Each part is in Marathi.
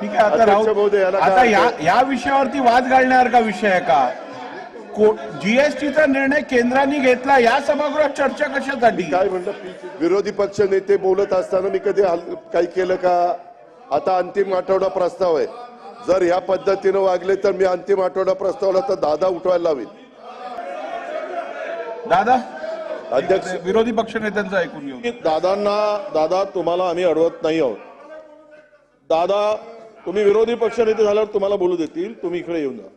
ठीक आहे आता राहू आता या? या विषयावरती वाद घालण्यासारखा विषय आहे का? जीएसटीचा निर्णय केंद्राने घेतला या सभागृहात चर्चा कशासाठी? काय म्हणलं विरोधी पक्ष नेते बोलत असताना मी कधी काही केलं का? आता अंतिम आठवडा प्रस्ताव आहे. जर ह्या पद्धतीनं वागले तर मी अंतिम आठवडा प्रस्तावला तर दादा उठवायला लावीन. दादा? अध्यक्ष विरोधी पक्ष नेत्यांचं ऐकून घेऊ. दादांना दादा तुम्हाला आम्ही अडवत नाही आहोत. दादा तुम्ही विरोधी पक्षनेते झाल्यावर तुम्हाला बोलू देतील तुम्ही इकडे येऊन जा.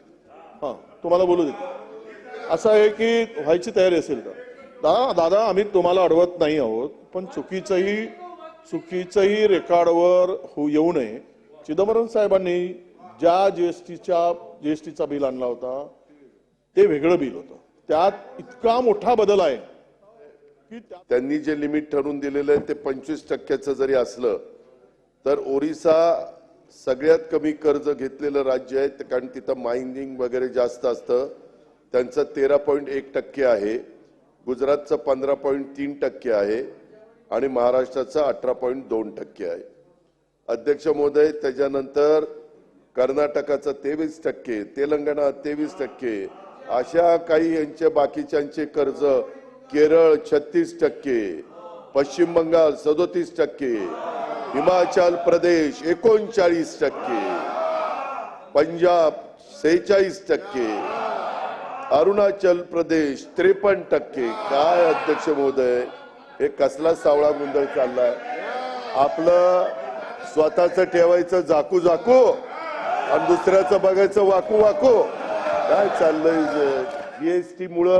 हा तुम्हाला बोलू देतील. असं आहे की व्हायची तयारी असेल का? दादा दादा आम्ही तुम्हाला अडवत नाही आहोत पण चुकीचंही चुकीचंही रेकॉर्डवर होऊ येऊ नये. चिदंबरम साहेबांनी ज्या जीएसटीच्या जीएसटीचा बिल आणला होता ते वेगळं बिल होतं. त्यात इतका मोठा बदल आहे की त्यांनी जे लिमिट ठरवून दिलेलं आहे ते पंचवीस टक्क्याचं जरी असलं तर ओरिसा सगळ्यात कमी कर्ज घेतलेलं राज्य आहे कारण तिथं मायनिंग वगैरे जास्त असतं. त्यांचं तेरा पॉईंट एक टक्के आहे गुजरातचं पंधरा पॉईंट तीन टक्के आहे आणि महाराष्ट्राचं अठरा पॉईंट दोन टक्के आहे. अध्यक्ष महोदय त्याच्यानंतर कर्नाटकाचं तेवीस टक्के तेलंगणा तेवीस टक्के अशा काही यांचे बाकीच्यांचे कर्ज केरळ छत्तीस टक्के पश्चिम बंगाल सदोतीस टक्के हिमाचल प्रदेश एकोणचाळीस टक्के. पंजाब सेहेचाळीस टक्के. अरुणाचल प्रदेश त्रेपन्न टक्के. काय अध्यक्ष महोदय? हे कसला सावळा गोंधळ चाललाय? आपलं स्वतःच ठेवायचं झाकू झाकू आणि दुसऱ्याचं बघायचं वाकू वाकू. काय चाललंय जीएसटी मुळे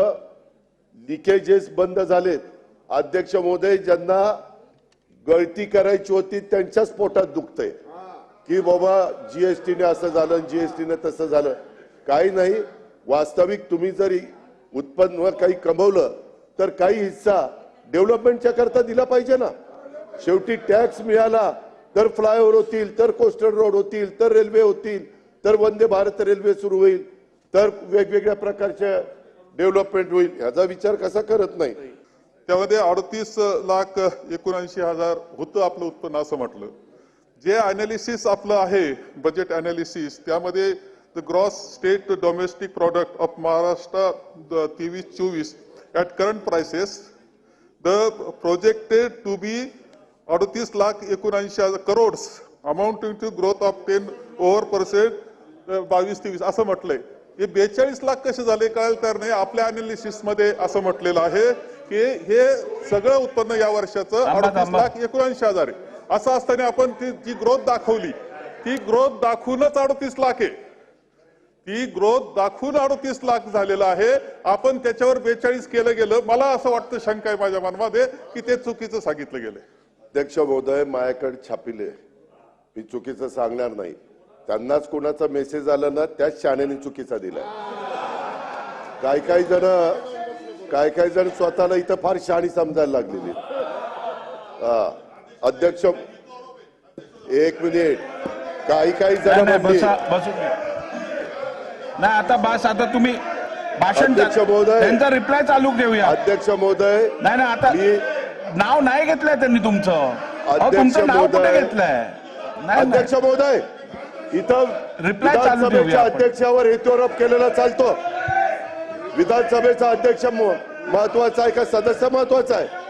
लिकेजेस बंद झालेत. अध्यक्ष महोदय ज्यांना गळती करायची होती त्यांच्याच पोटात दुखतंय. की बाबा जीएसटीने असं झालं जीएसटीने तसं झालं. काही नाही वास्तविक तुम्ही जरी उत्पन्न काही कमवलं तर काही हिस्सा डेव्हलपमेंटच्या करता दिला पाहिजे ना. शेवटी टॅक्स मिळाला तर फ्लायओव्हर होतील तर कोस्टल रोड होतील तर रेल्वे होतील तर वंदे भारत रेल्वे सुरू होईल तर वेगवेगळ्या प्रकारच्या डेव्हलपमेंट होईल ह्याचा विचार कसा करत नाही? त्यामध्ये अडतीस लाख एकोणऐंशी हजार होतं आपलं उत्पन्न असं म्हटलं. जे अनालिसिस आपलं आहे बजेट अनालिसिस त्यामध्ये the gross state domestic product of Maharashtra तेवीस चोवीस at current prices the projected to be अडतीस लाख एकोणऐंशी हजार crores amounting to growth of ten over percent बावीस तेवीस असं म्हटलंय. हे बेचाळीस लाख कसे झाले कळायला तयार नाही आपल्या अनालिसिसमध्ये असं म्हटलेलं आहे. की हे सगळं उत्पन्न या वर्षाचं अडतीस. लाख एकोणऐंशी हजार आहे. असं असताना आपण ती जी ग्रोथ दाखवली ती ग्रोथ दाखवूनच अडतीस लाख आहे. ती ग्रोथ दाखवून अडतीस लाख झालेलं आहे. आपण त्याच्यावर बेचाळीस केलं गेलं. मला असं वाटतं शंका आहे माझ्या मनामध्ये की ते चुकीचं सांगितलं गेलं. अध्यक्ष महोदय माझ्याकडे छापिले मी चुकीचं सांगणार नाही. त्यांनाच कोणाचा मेसेज आला ना त्याच शाण्याने चुकीचा दिलाय. काय काही जण काय काही जण स्वतःला इथं फार शहाणी समजायला लागलेली. हा अध्यक्ष एक मिनिट. काही काही जण नाही, आता बस आता तुम्ही भाषण अध्यक्ष महोदय. त्यांचा रिप्लाय चालू घेऊया. अध्यक्ष महोदय नाही ना आता मी नाव नाही घेतलंय त्यांनी तुमचं. अहो, अध्यक्ष तुमचं नाव कुठे महोदय. घेतलंय? नाही, नाही. अध्यक्ष महोदय इथं Reply चालू ठेवूया विधानसभेच्या आपण. अध्यक्षावर हेतुरोप केलेला चालतो. विधानसभेचा अध्यक्ष म- महत्त्वाचा आहे का? सदस्य महत्त्वाचा आहे?